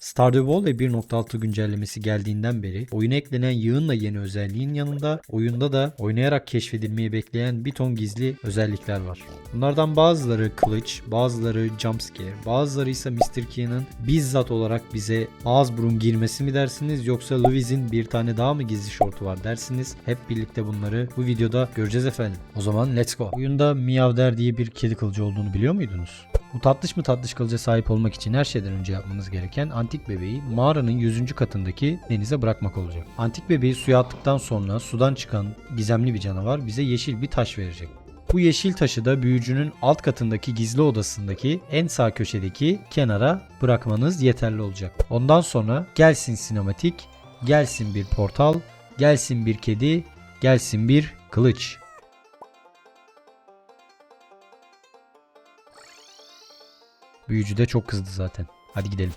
Stardew Valley 1.6 güncellemesi geldiğinden beri oyuna eklenen yığınla yeni özelliğin yanında oyunda da oynayarak keşfedilmeyi bekleyen bir ton gizli özellikler var. Bunlardan bazıları kılıç, bazıları jumpscare, bazıları ise Mr. Keen'ın bizzat olarak bize ağız burun girmesi mi dersiniz yoksa Louis'in bir tane daha mı gizli şortu var dersiniz. Hep birlikte bunları bu videoda göreceğiz efendim. O zaman let's go. Oyunda Meowder diye bir kedi kılıcı olduğunu biliyor muydunuz? Bu tatlış mı tatlış kılıca sahip olmak için her şeyden önce yapmanız gereken antik bebeği mağaranın 100. katındaki denize bırakmak olacak. Antik bebeği suya attıktan sonra sudan çıkan gizemli bir canavar bize yeşil bir taş verecek. Bu yeşil taşı da büyücünün alt katındaki gizli odasındaki en sağ köşedeki kenara bırakmanız yeterli olacak. Ondan sonra gelsin sinematik, gelsin bir portal, gelsin bir kedi, gelsin bir kılıç. Büyücü de çok kızdı zaten. Hadi gidelim.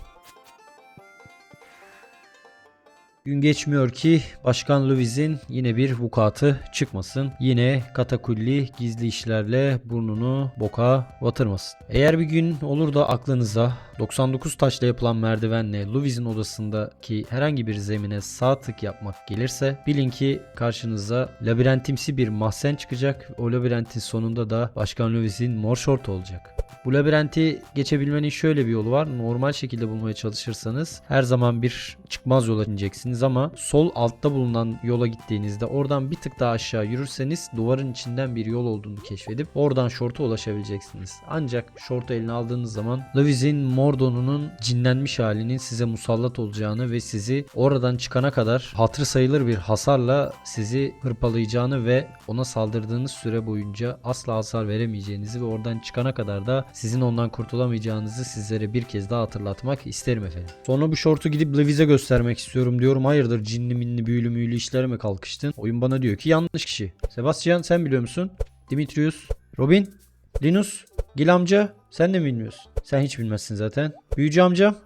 Gün geçmiyor ki Başkan Louis'in yine bir vukuatı çıkmasın. Yine katakulli gizli işlerle burnunu boka batırmasın. Eğer bir gün olur da aklınıza 99 taşla yapılan merdivenle Louis'in odasındaki herhangi bir zemine sağ tık yapmak gelirse bilin ki karşınıza labirentimsi bir mahzen çıkacak. O labirentin sonunda da Başkan Louis'in mor şortu olacak. Bu labirenti geçebilmenin şöyle bir yolu var. Normal şekilde bulmaya çalışırsanız her zaman bir çıkmaz yola ineceksiniz ama sol altta bulunan yola gittiğinizde oradan bir tık daha aşağı yürürseniz duvarın içinden bir yol olduğunu keşfedip oradan şorta ulaşabileceksiniz. Ancak şortu eline aldığınız zaman Louis'in mor donunun cinlenmiş halinin size musallat olacağını ve sizi oradan çıkana kadar hatır sayılır bir hasarla sizi hırpalayacağını ve ona saldırdığınız süre boyunca asla hasar veremeyeceğinizi ve oradan çıkana kadar da sizin ondan kurtulamayacağınızı sizlere bir kez daha hatırlatmak isterim efendim. Sonra bu şortu gidip Levis'e göstermek istiyorum diyorum. Hayırdır cinli minli büyülü müylü işlere mi kalkıştın? Oyun bana diyor ki yanlış kişi. Sebastian sen biliyor musun? Dimitrius, Robin, Linus, Gil amca sen de mi bilmiyorsun? Sen hiç bilmezsin zaten. Büyücü amcam.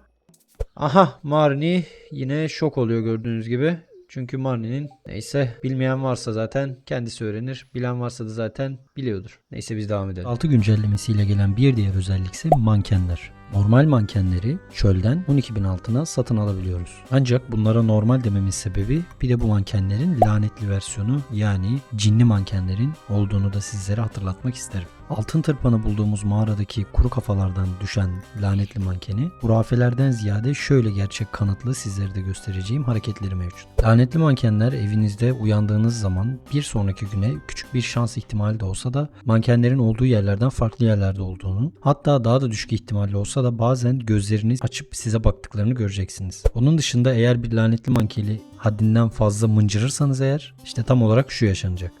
Aha Marni yine şok oluyor gördüğünüz gibi. Çünkü Marni'nin neyse bilmeyen varsa zaten kendisi öğrenir. Bilen varsa da zaten biliyordur. Neyse biz devam edelim. 6 güncellemesiyle gelen bir diğer özellik ise mankenler. Normal mankenleri çölden 12.000 altına satın alabiliyoruz. Ancak bunlara normal dememin sebebi bir de bu mankenlerin lanetli versiyonu yani cinli mankenlerin olduğunu da sizlere hatırlatmak isterim. Altın tırpanı bulduğumuz mağaradaki kuru kafalardan düşen lanetli mankeni hurafelerden ziyade şöyle gerçek kanıtlı sizlere de göstereceğim hareketleri mevcut. Lanetli mankenler evinizde uyandığınız zaman bir sonraki güne küçük bir şans ihtimali de olsa da mankenlerin olduğu yerlerden farklı yerlerde olduğunu hatta daha da düşük ihtimalle olsa da bazen gözleriniz açıp size baktıklarını göreceksiniz. Onun dışında eğer bir lanetli mankeli haddinden fazla mıncırırsanız eğer işte tam olarak şu yaşanacak.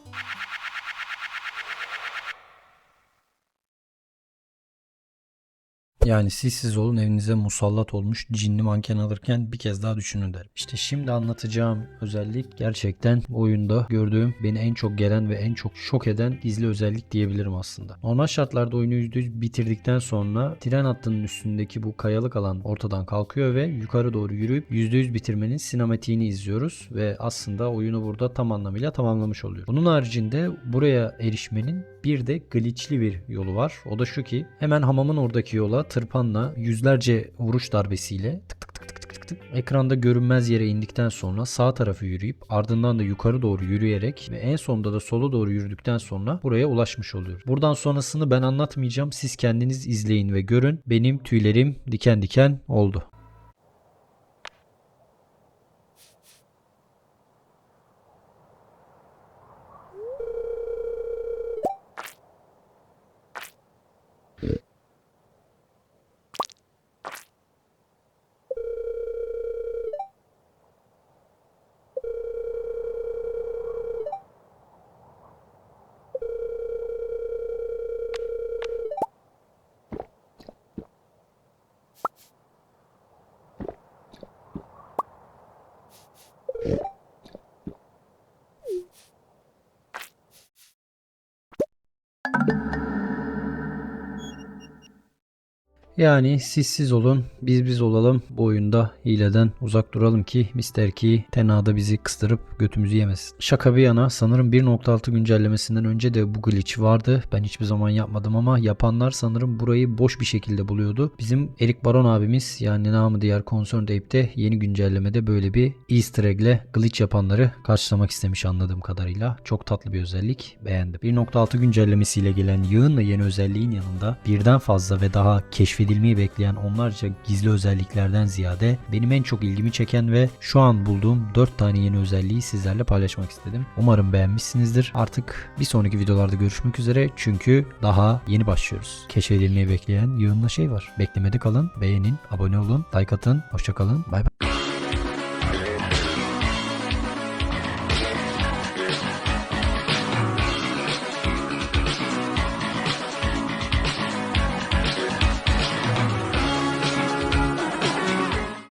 Yani siz siz olun evinize musallat olmuş cinli manken alırken bir kez daha düşünün derim. İşte şimdi anlatacağım özellik gerçekten oyunda gördüğüm beni en çok gelen ve en çok şok eden gizli özellik diyebilirim aslında. Normal şartlarda oyunu %100 bitirdikten sonra tren hattının üstündeki bu kayalık alan ortadan kalkıyor ve yukarı doğru yürüyüp %100 bitirmenin sinematiğini izliyoruz ve aslında oyunu burada tam anlamıyla tamamlamış oluyor. Bunun haricinde buraya erişmenin bir de glitchli bir yolu var. O da şu ki hemen hamamın oradaki yola tırpanla yüzlerce vuruş darbesiyle tık tık tık tık tık tık tık ekranda görünmez yere indikten sonra sağ tarafı yürüyüp ardından da yukarı doğru yürüyerek ve en sonunda da sola doğru yürüdükten sonra buraya ulaşmış oluyor. Buradan sonrasını ben anlatmayacağım. Siz kendiniz izleyin ve görün. Benim tüylerim diken diken oldu. Yani siz siz olun, biz biz olalım. Bu oyunda hileden uzak duralım ki Mr. Key tenada bizi kıstırıp götümüzü yemesin. Şaka bir yana sanırım 1.6 güncellemesinden önce de bu glitch vardı. Ben hiçbir zaman yapmadım ama yapanlar sanırım burayı boş bir şekilde buluyordu. Bizim Erik Baron abimiz yani namı diğer Concerned Ape'de yeni güncellemede böyle bir easter egg ile glitch yapanları karşılamak istemiş anladığım kadarıyla. Çok tatlı bir özellik. Beğendim. 1.6 güncellemesiyle gelen yığınla yeni özelliğin yanında birden fazla ve daha keşfedilmeyi bekleyen onlarca gizli özelliklerden ziyade benim en çok ilgimi çeken ve şu an bulduğum 4 tane yeni özelliği sizlerle paylaşmak istedim. Umarım beğenmişsinizdir. Artık bir sonraki videolarda görüşmek üzere çünkü daha yeni başlıyoruz. Keşfedilmeyi bekleyen yığınla şey var. Beklemede kalın, beğenin, abone olun, like atın. Hoşçakalın. Bay bay.